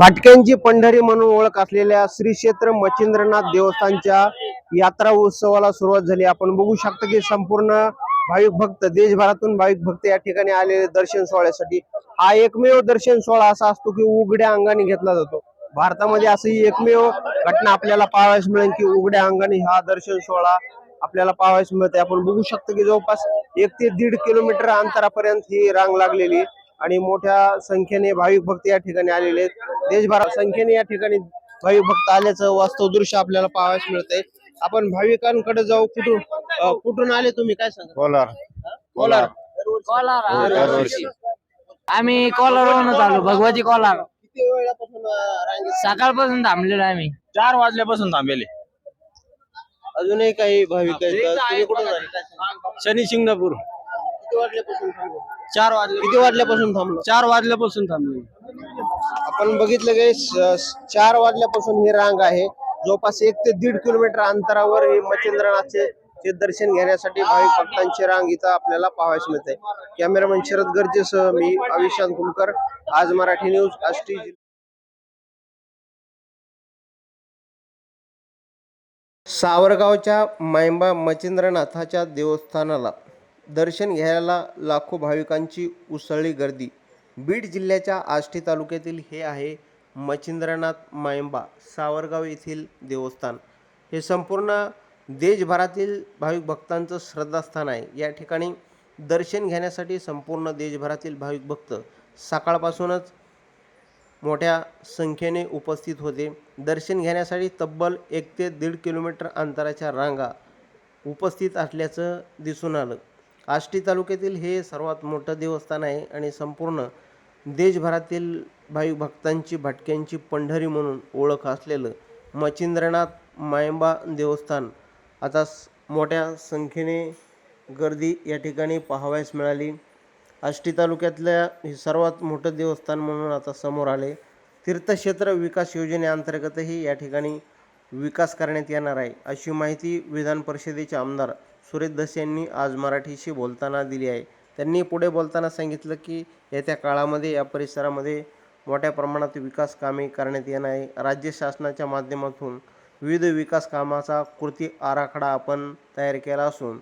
भाटक्यांची पंढरी म्हणून ओळख असलेल्या श्री क्षेत्र मच्छिंद्रनाथ देवस्थानच्या यात्रा उत्सवाला सुरुवात झाली. आपण बघू शकतो की संपूर्ण भाविक भक्त देशभरातून भाविक भक्त या ठिकाणी आलेले दर्शन सोहळ्यासाठी. हा एकमेव दर्शन सोहळा असा असतो की उघड्या अंगाने घेतला जातो. भारतामध्ये असं ही एकमेव घटना आपल्याला पाहावयास मिळेल की उघड्या अंगाने हा दर्शन सोहळा आपल्याला पाहावयास मिळते आपण बघू शकतो की जवळपास एक ते दीड किलोमीटर अंतरापर्यंत ही रांग लागलेली आणि मोठ्या संख्येने भाविक भक्त या ठिकाणी आलेले आहेत. देशभरात संख्येने या ठिकाणी भाविक भक्त आल्याचं वास्तव दृश्य आपल्याला पाहावयास मिळतंय. आपण भाविकांकडे जाऊ. कुठून कुठून आले तुम्ही? काय सांगा? कोलार. कोलार. कोलार. आम्ही कोलारवरूनच आलो भगवती कोलार. किती वेळापासून रांगेत? सकाळपासून थांबलेलो आम्ही. चार वाजल्यापासून थांबेले अजूनही काही भाविक आहेत तर तुम्ही कुठून आले? काय सांगा? शनी शिंगणापूर. किती वाजल्यापासून थांबलो? चार वाजले. किती वाजल्यापासून थांबलो? चार वाजल्यापासून थांबले आपण बघितलं की चार वाजल्यापासून ही रांग आहे. जवळपास एक ते दीड किलोमीटर अंतरावर हे मच्छिंद्रनाथचे ते दर्शन घेण्यासाठी भाविक भक्तांची रांग इथं आपल्याला पाहायच मिळते कॅमेरामॅन शरद गर्जेसह मी अविशांत कुमकर आज मराठी न्यूज आष्टी सावरगावच्या मायंबा मच्छिंद्रनाथाच्या देवस्थानाला दर्शन घ्यायला लाखो भाविकांची उसळली गर्दी. बीड जिल्ह्याच्या आष्टी तालुक्यातील हे आहे मच्छिंद्रनाथ मायंबा सावरगाव येथील देवस्थान. हे संपूर्ण देशभरातील भाविक भक्तांचं श्रद्धास्थान आहे. या ठिकाणी दर्शन घेण्यासाठी संपूर्ण देशभरातील भाविक भक्त सकाळपासूनच मोठ्या संख्येने उपस्थित होते. दर्शन घेण्यासाठी तब्बल एक ते दीड किलोमीटर अंतराच्या रांगा उपस्थित असल्याचं दिसून आलं. आष्टी तालुक्यातील हे सर्वात मोठं देवस्थान आहे आणि संपूर्ण देशभरातील भाविक भक्तांची भटक्यांची पंढरी म्हणून ओळख असलेलं मच्छिंद्रनाथ मायंबा देवस्थान आता स- मोठ्या संख्येने गर्दी या ठिकाणी पाहावयास मिळाली. आष्टी तालुक्यातल्या हे सर्वात मोठं देवस्थान म्हणून आता समोर आले. तीर्थक्षेत्र विकास योजनेअंतर्गतही या ठिकाणी विकास करण्यात येणार आहे अशी माहिती विधान परिषदेचे आमदार सुरेश दस यांनी आज मराठीशी बोलताना दिली आहे. त्यांनी पुढे बोलताना सांगितलं की येत्या काळामध्ये या परिसरामध्ये मोठ्या प्रमाणात विकास कामे करण्यात येणार आहे. राज्य शासनाच्या माध्यमातून विविध विकास कामाचा कृती आराखडा आपण तयार केला असून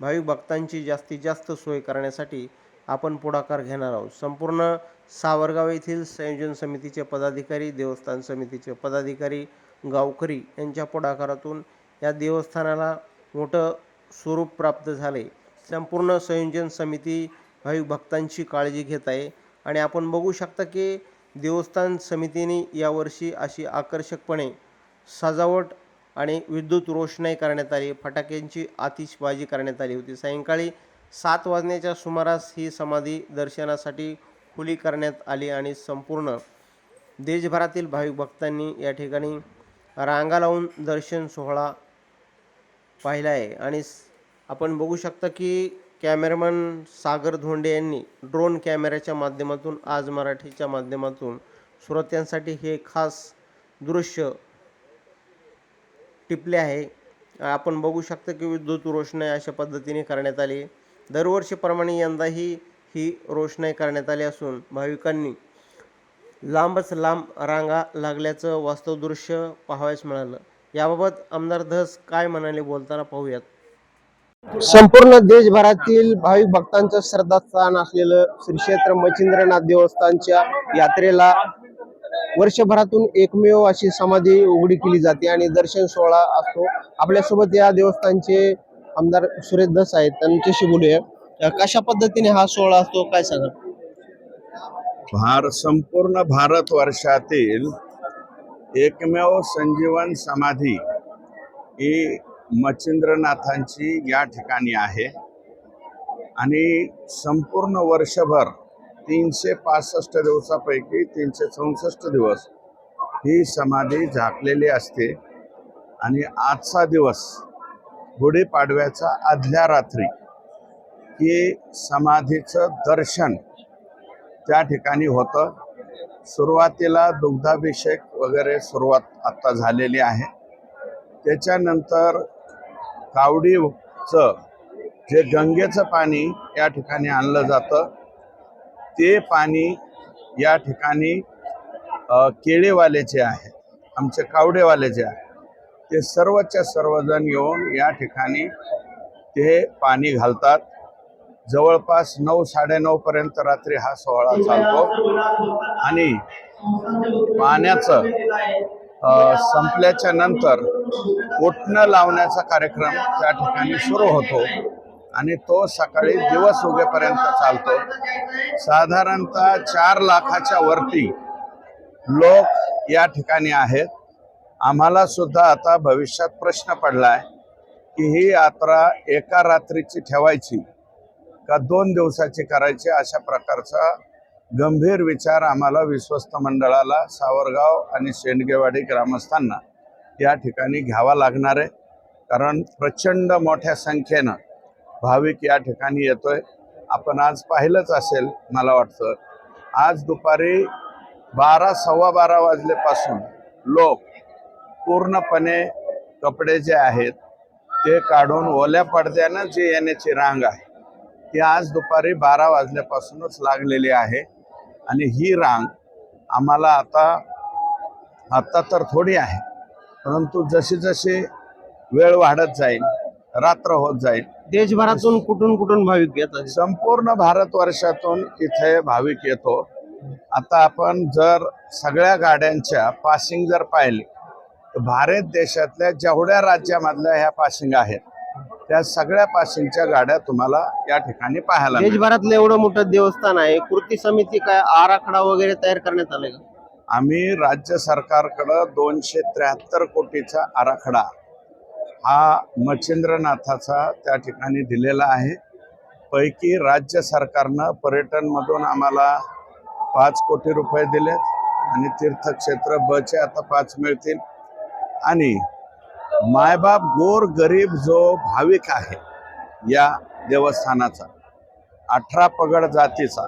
भाविक भक्तांची जास्तीत जास्त सोय करण्यासाठी आपण पुढाकार घेणार आहोत. संपूर्ण सावरगाव येथील संयोजन समितीचे पदाधिकारी देवस्थान समितीचे पदाधिकारी गावकरी यांच्या पुढाकारातून या देवस्थानाला मोठं स्वरूप प्राप्त झाले. संपूर्ण संयोजन समिती भाविक भक्तांची काळजी घेत आहे. आणि आपण बघू शकता की देवस्थान समितीने यावर्षी अशी आकर्षकपणे सजावट आणि विद्युत रोषणाई करण्यात आली. फटाक्यांची आतिषबाजी करण्यात आली होती. सायंकाळी सात वाजण्याच्या सुमारास ही समाधी दर्शनासाठी खुली करण्यात आली आणि संपूर्ण देशभरातील भाविक भक्तांनी या ठिकाणी रांगा लावून दर्शन सोहळा पाहिला आहे. आणि आपण बघू शकता की कॅमेरामन सागर धोंडे यांनी ड्रोन कॅमेऱ्याच्या माध्यमातून आज मराठीच्या माध्यमातून श्रोत्यांसाठी हे खास दृश्य टिपले आहे. आपण बघू शकता की विद्युत रोषणाई अशा पद्धतीने करण्यात आली दरवर्षीप्रमाणे यंदाही ही रोषणाई करण्यात आली असून भाविकांनी लांबच लांब रांगा लागल्याचं वास्तव दृश्य पाहावयास मिळालं. याबाबत आमदार धस काय म्हणाले बोलताना पाहूयात. संपूर्ण देशभरातील भाविक भक्तांचं श्रद्धास्थान असलेलं श्री क्षेत्र मच्छिंद्रनाथ देवस्थानच्या यात्रेला वर्षभरातून एकमेव अशी समाधी उघडी केली जाते आणि दर्शन सोहळा असतो. आपल्यासोबत या देवस्थानचे आमदार सुरेश दस आहेत. त्यांच्याशी बोलूया. कशा पद्धतीने हा सोहळा असतो? काय सांगा? भार संपूर्ण भारत वर्षातील एकमेव संजीवन समाधी ही मच्छिंद्रनाथांची या ठिकाणी आहे. आणि संपूर्ण वर्षभर तीनशे पासष्ट दिवसापैकी तीनशे चौसष्ट दिवस ही समाधी झाकलेली असते. आणि आजचा दिवस गुढीपाडव्याचा आदल्या रात्री ही समाधीचं दर्शन त्या ठिकाणी होतं. सुरुवातीला दुग्धाभिषेक वगैरे सुरुवात आत्ता झालेली आहे. त्याच्यानंतर कावडीचं जे गंगेचं पाणी या ठिकाणी आणलं जातं ते पाणी या ठिकाणी केळेवाले जे आहे आमचे कावडेवाले जे आहे. ते सर्वच्या सर्वजण येऊन या ठिकाणी ते पाणी घालतात. जवळपास नऊ साडेनऊपर्यंत रात्री हा सोहळा चालतो. आणि पाण्याचं संपल्याच्या नंतर उठणं लावण्याचा कार्यक्रम त्या ठिकाणी सुरू होतो. आणि तो सकाळी दिवस उगेपर्यंत चालतो. साधारणतः चार लाखाच्या वरती लोक या ठिकाणी आहेत. आम्हाला सुद्धा आता भविष्यात प्रश्न पडलाय की ही यात्रा एका रात्रीची ठेवायची का दोन दिवसाची करायची अशा प्रकारचा गंभीर विचार आम्हाला विश्वस्त मंडळाला सावरगाव आणि शेंडगेवाडी ग्रामस्थांना या ठिकाणी घ्यावा लागणार आहे. कारण प्रचंड मोठ्या संख्येनं भाविक या ठिकाणी येतोय. आपण आज पाहिलंच असेल मला वाटतं. आज दुपारी बारा सव्वा बारा वाजल्यापासून लोक पूर्णपणे कपडे जे आहेत ते काढून ओल्या पडद्यानं जी येण्याची रांग आहे ती आज दुपारी बारा वाजल्यापासूनच लागलेली आहे. आणि ही रांग आम्हाला आता आता तर थोडी आहे परंतु जशी जशी वेळ वाढत जाईल रात्र होत जाईल देशभरातून कुठून कुठून भाविक येतात संपूर्ण भारतवर्षातून इथे भाविक येतो. आता आपण जर सगळ्या गाड्यांच्या पासिंग जर पाहिली तर भारत देशातल्या जेवढ्या राज्यामधल्या ह्या पासिंग आहेत त्या सगळ्या पासिंगच्या गाड्या तुम्हाला या ठिकाणी पाहायला. देशभरातलं एवढं मोठं देवस्थान आहे कृती समिती काय आराखडा वगैरे तयार करण्यात आलाय का? आम्ही राज्य सरकारकडं दोनशे त्र्याहत्तर कोटीचा आराखडा हा मच्छिंद्रनाथाचा त्या ठिकाणी दिलेला आहे. पैकी राज्य सरकारनं पर्यटनमधून आम्हाला पाच कोटी रुपये दिलेत आणि तीर्थक्षेत्र बचे आता पाच मिळतील. आणि मायबाप गोर गरीब जो भाविक आहे या देवस्थानाचा अठरा पगड जातीचा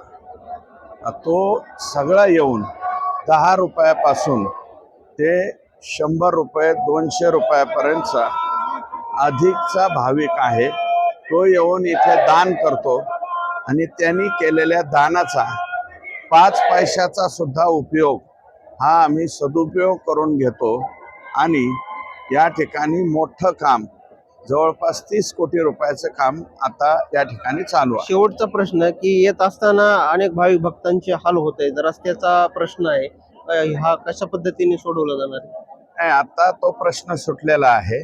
तो सगळा येऊन दहा रुपयापासून ते शंभर रुपये दोनशे रुपयापर्यंतचा अधिकचा भाविक आहे. तो येऊन इथे दान करतो आणि त्यांनी केलेल्या दानाचा पाच पैशाचा सुद्धा उपयोग हा आम्ही सदुपयोग करून घेतो आणि या ठिकाणी मोठं काम जवळपास तीस कोटी रुपयाचं काम आता या ठिकाणी चालू आहे. शेवटचा प्रश्न की येत असताना अनेक भाविक भक्तांचे हाल होत आहेत. रस्त्याचा प्रश्न आहे. हा कशा पद्धतीने सोडवला जाणार? नाही आता तो प्रश्न सुटलेला आहे.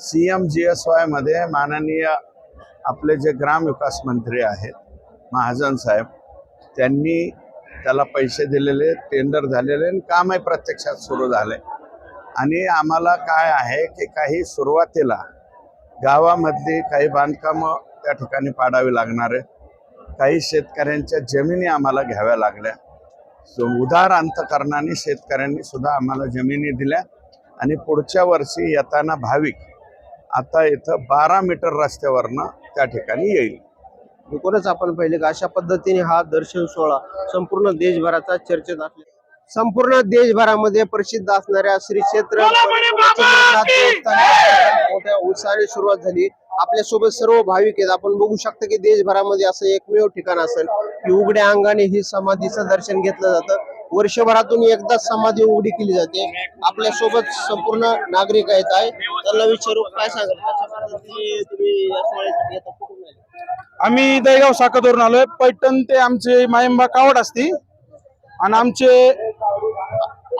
सी एम जी एस वायमध्ये माननीय आपले जे ग्रामविकास मंत्री आहेत महाजन साहेब त्यांनी त्याला पैसे दिलेले टेंडर झालेले आणि कामही प्रत्यक्षात सुरू झाले. आणि आम्हाला काय आहे की काही सुरुवातीला गावामधली काही बांधकामं त्या ठिकाणी पाडावी लागणार आहे. काही शेतकऱ्यांच्या जमिनी आम्हाला घ्याव्या लागल्या. सो उदार अंतकरणाने शेतकऱ्यांनी सुद्धा आम्हाला जमिनी दिल्या. आणि पुढच्या वर्षी येताना भाविक आता इथं बारा मीटर रस्त्यावरनं त्या ठिकाणी येईल. एकूणच आपण पाहिले का अशा पद्धतीने हा दर्शन सोहळा संपूर्ण देशभराचा चर्चेत असले संपूर्ण देशभरामध्ये प्रसिद्ध असणाऱ्या श्री क्षेत्र मोठ्या उत्साहाने सुरुवात झाली. आपल्यासोबत सर्व भाविक आहेत. आपण बघू शकता की देशभरामध्ये असं एकमेव ठिकाण असेल की उघड्या अंगाने ही समाधीचं दर्शन घेतलं जातं. वर्षभरातून एकदा समाधी उघडी केली जाते. आपल्यासोबत संपूर्ण नागरिक आहेत. आहे. त्यांना विचारू काय सांगाल? आले? आम्ही दहीगाव शाखातून आलोय. पैठण ते आमचे मायंबा कावड असती. आणि आमचे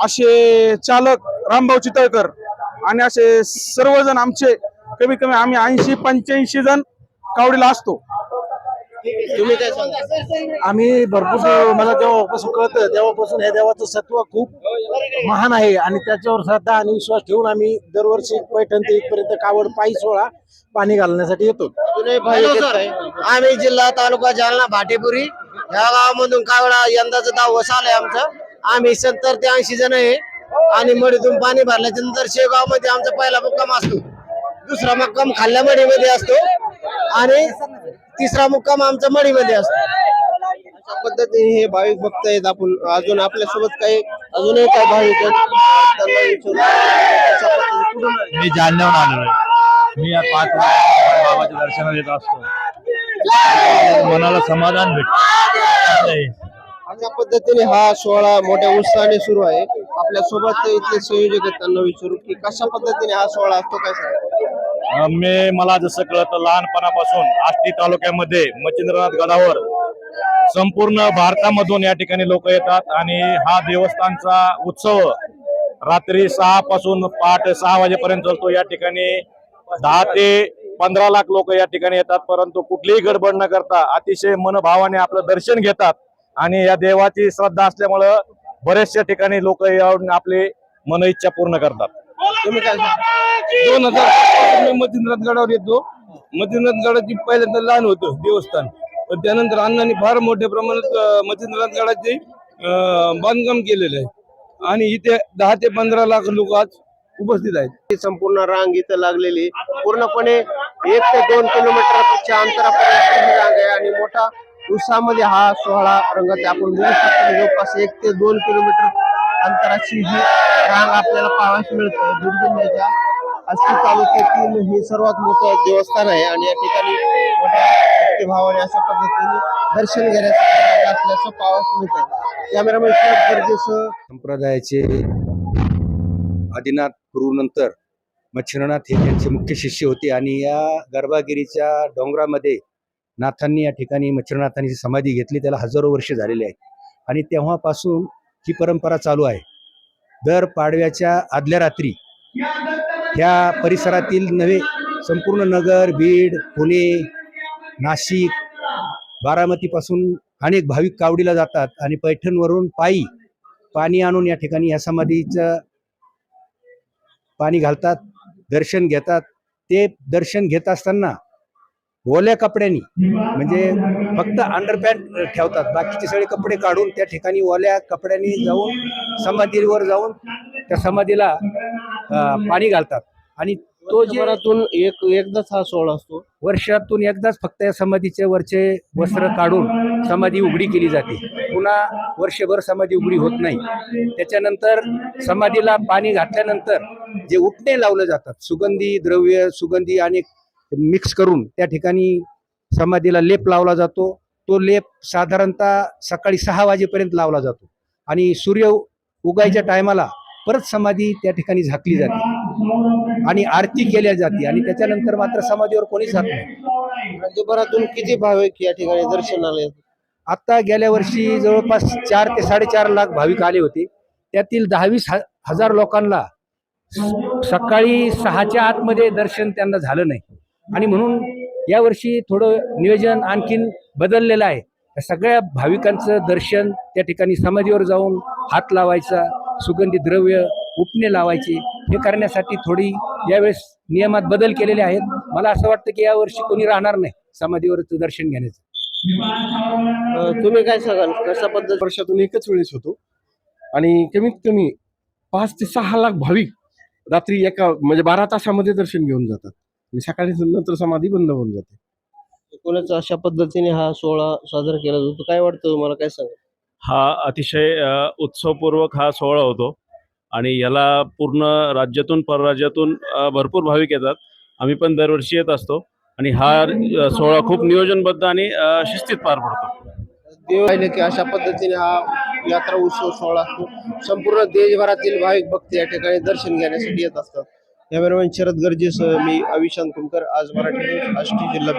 असे चालक रामभाऊ चितळकर आणि असे सर्वजण आमचे कमी कमी आम्ही ऐंशी पंच्याऐंशी जण कावडीला असतो. तुम्ही काय सांगा आम्ही भरपूर मला जेव्हापासून कळतं तेव्हापासून या देवाचं सत्व खूप महान आहे आणि त्याच्यावर श्रद्धा आणि विश्वास ठेवून आम्ही दरवर्षी पैठण ते इथपर्यंत कावड पायी सोहळा पाणी घालण्यासाठी येतो? आम्ही जिल्हा तालुका जालना भाटेपुरी. या गावामधून कावडा यंदाचं दहावं आलंय आमचं. आम्ही सत्तर ते ऐंशी जण आहे. आणि मडीतून पाणी भरल्याच्या नंतर शेगावमध्ये आमचा पहिला मुक्काम असतो. दुसरा मुक्काम खाल्ल्या मडीमध्ये असतो. आणि तिसरा मुक्काम आमचा मडीमध्ये असतो. अशा पद्धतीने हे भाविक भक्त आहेत आपण. अजून आपल्यासोबत काही अजूनही काही भाविक आहेत? त्यांना विचारू अशा पद्धतीने कुठून आले? मी जालन्याहून आलेलो आहे मी या पाच बाबाच्या दर्शनाला येत असतो. मनाला समाधान भेटत. अशा पद्धतीने हा सोहळा मोठ्या उत्साहाने सुरू आहे. आपल्यासोबत इथले संयोजक आहेत त्यांना विचारू की कशा पद्धतीने हा सोहळा असतो काय सांगा? मी मला जसं कळतं लहानपणापासून आष्टी तालुक्यामध्ये मच्छिंद्रनाथ गडावर संपूर्ण भारतामधून या ठिकाणी लोक येतात आणि हा देवस्थानचा उत्सव रात्री सहा पासून पहाटे सहा वाजेपर्यंत चालतो. या ठिकाणी दहा ते पंधरा लाख लोक या ठिकाणी येतात परंतु कुठलीही गडबड न करता अतिशय मनभावाने आपलं दर्शन घेतात. आणि या देवाची श्रद्धा असल्यामुळं बरेचशा ठिकाणी लोक येऊन आपली मन इच्छा पूर्ण करतात. तुम्ही काय दोन हजार मी मच्छिंद्रनाथ गडावर येतो. मच्छिंद्रनाथ गडाची पहिल्यांदा लहान होतं देवस्थान. पण त्यानंतर अण्णांनी फार मोठ्या प्रमाणात अं, मच्छिंद्रनाथ गडाचे अं, बांधकाम केलेलं आहे. आणि इथे दहा ते पंधरा लाख लोक आज उपस्थित आहेत. ही संपूर्ण रांग इथं लागलेली पूर्णपणे एक ते दोन किलोमीटरच्या अंतरापर्यंत ही रांग आहे आणि मोठा उत्साहामध्ये हा सोहळा रंगत आहे. आपण बघू शकतो जवळपास एक ते दोन किलोमीटर अंतराची ही रांग आपल्याला पाहायला मिळते. बीड जिल्ह्याच्या आष्टी तालुक्यातील हे सर्वात मोठं देवस्थान आहे आणि या ठिकाणी मोठ्या भक्तिभावाने अशा पद्धतीने दर्शन घेण्याचं असल्याचं पाहावयास मिळतं. कॅमेरामॅन गरजेचं संप्रदायाचे आदिनाथ गुरुनंतर मच्छिंद्रनाथ हे त्यांचे मुख्य शिष्य होते आणि या गर्भागिरीच्या डोंगरामध्ये नाथांनी या ठिकाणी मच्छिंद्रनाथांची समाधी घेतली त्याला हजारो वर्ष झालेले आहेत. आणि तेव्हापासून ही परंपरा चालू आहे. दर पाडव्याच्या आदल्या रात्री ह्या परिसरातील नवे संपूर्ण नगर बीड पुणे नाशिक बारामतीपासून अनेक भाविक कावडीला जातात आणि पैठणवरून पायी पाणी आणून या ठिकाणी या समाधीचं पाणी घालतात. दर्शन घेतात. ते दर्शन घेत असताना ओल्या कपड्यांनी म्हणजे फक्त अंडरपॅन्ट ठेवतात. बाकीचे सगळे कपडे काढून त्या ठिकाणी ओल्या कपड्यांनी जाऊन समाधीवर जाऊन त्या समाधीला पाणी घालतात. आणि तो जे वर्षभरातून एक एकदाच हा सोहळा असतो. वर्षातून एकदाच फक्त या समाधीचे वरचे वस्त्र काढून समाधी उघडी केली जाते. पुन्हा वर्षभर समाधी उघडी होत नाही. त्याच्यानंतर समाधीला पाणी घातल्यानंतर जे उठणे लावलं जातात सुगंधी द्रव्य सुगंधी आणि मिक्स करून त्या ठिकाणी समाधीला लेप लावला जातो. तो लेप साधारणतः सकाळी सहा वाजेपर्यंत लावला जातो आणि सूर्य उगायच्या टायमाला परत समाधी त्या ठिकाणी झाकली जाते आणि आरती केल्या जाते आणि त्याच्यानंतर मात्र समाधीवर कोणीच जात नाही. राज्यभरातून किती भाविक या ठिकाणी दर्शनाला येतात? आता गेल्या वर्षी जवळपास चार ते साडेचार लाख भाविक आले होते. त्यातील दहावीस ह- हजार लोकांना सकाळी सहाच्या आतमध्ये दर्शन त्यांना झालं नाही. आणि म्हणून यावर्षी थोडं नियोजन आणखीन बदललेलं आहे. त्या सगळ्या भाविकांचं दर्शन त्या ठिकाणी समाधीवर जाऊन हात लावायचा सुगंधी द्रव्य उपणे लावायचे हे करण्यासाठी थोडी यावेळेस नियमात बदल केलेले आहेत. मला असं वाटतं की यावर्षी कोणी राहणार नाही समाधीवरचं दर्शन घेण्याचं. तुम्ही काय सांगाल? कशा पद्धत वर्षातून एकच वेळेस होतो. आणि कमीत कमी पाच ते सहा लाख भाविक रात्री एका म्हणजे बारा तासामध्ये दर्शन घेऊन जातात. आणि सकाळी नंतर समाधी बंद होऊन जाते. एकूणच अशा पद्धतीने हा सोहळा साजरा केला जातो? काय वाटतं तुम्हाला? काय सांगा हा अतिशय उत्सवपूर्वक हा सोहळा होतो. आणि याला पूर्ण राज्यातून परराज्यातून भरपूर भाविक येतात. आम्ही पण दरवर्षी येत असतो. आणि हा सोहळा खूप नियोजनबद्ध आणि शिस्तीत पार पडतो. देव आहे की अशा पद्धतीने हा यात्रा उत्सव सोहळा असतो संपूर्ण देशभरातील भाविक भक्त या ठिकाणी दर्शन घेण्यासाठी येत असतात. कॅमेरामॅन शरद गर्जेसह मी अविशांत कुमकर आज मराठी न्यूज आष्टी जिल्हा